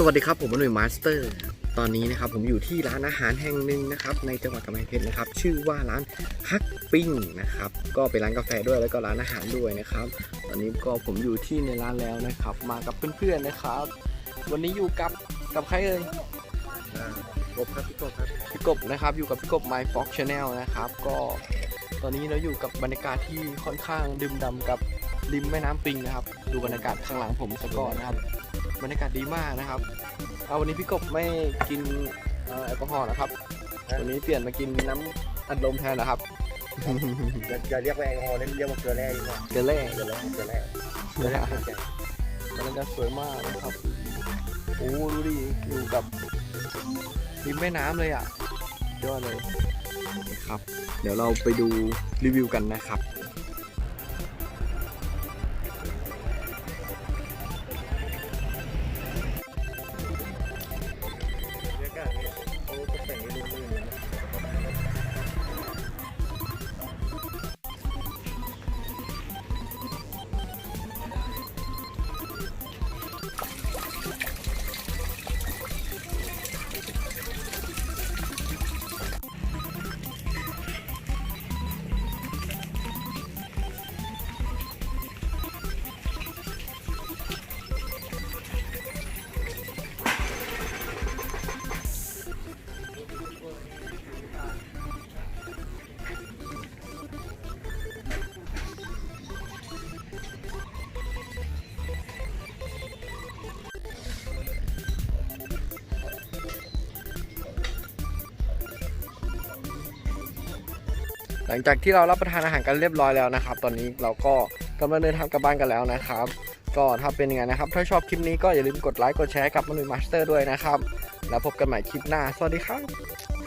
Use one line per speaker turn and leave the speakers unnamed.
สวัสดีครับผมมนุษย์มาสเตอร์ ตอนนี้นะครับผมอยู่ที่ร้านอาหารแห่งหนึ่งนะครับในจังหวัดกำแพงเพชรนะครับ ชื่อว่าร้านฮักปิ้งนะครับก็เป็นร้านกาแฟด้วยแล้วก็ร้านอาหารด้วยนะครับ ตอนนี้ก็ผมอยู่ที่ในร้านแล้วนะครับ มากับเพื่อนๆนะครับ วันนี้อยู่กับกับใครเอ่ย
กบครับพี่กบครับ
พี่กบนะครับอยู่กับพี่กบ My Fox Channel นะครับก็ตอนนี้เราอยู่กับบรรยากาศที่ค่อนข้างดื่มด่ำกับริมแม่น้ำปิงนะครับ ดูบรรยากาศข้างหลังผมสก่อนนะครับ บรรยากาศดีมากนะครับ เอาวันนี้พี่กบไม่กินเอ่อแอลกอฮอล์นะครับ วันนี้เปลี่ยนมากินน้ำอัดลมแทนนะครับ
อย่าอย่าเรียกว่าแอลกอฮอล์เรียกว่าเกลือแร่ดีกว่า
เกลือแร่
เกลือแร่เกลือแร่
เกลือแร่บรรยากาศสวยมากนะครับ โอ้ดูดิอยู่กับริมแม่น้ำเลยอะยอดเลยนะครับ เดี๋ยวเราไปดูรีวิวกันนะครับ หลังจากที่เรารับประทานอาหารกันเรียบร้อยแล้วนะครับ ตอนนี้เราก็กำลังเดินทางกลับบ้านกันแล้วนะครับ ก็ถ้าเป็นยังไงนะครับ ถ้าชอบคลิปนี้ก็อย่าลืมกดไลค์กดแชร์กับมนุษย์มาสเตอร์ด้วยนะครับ แล้วพบกันใหม่คลิปหน้า สวัสดีครับ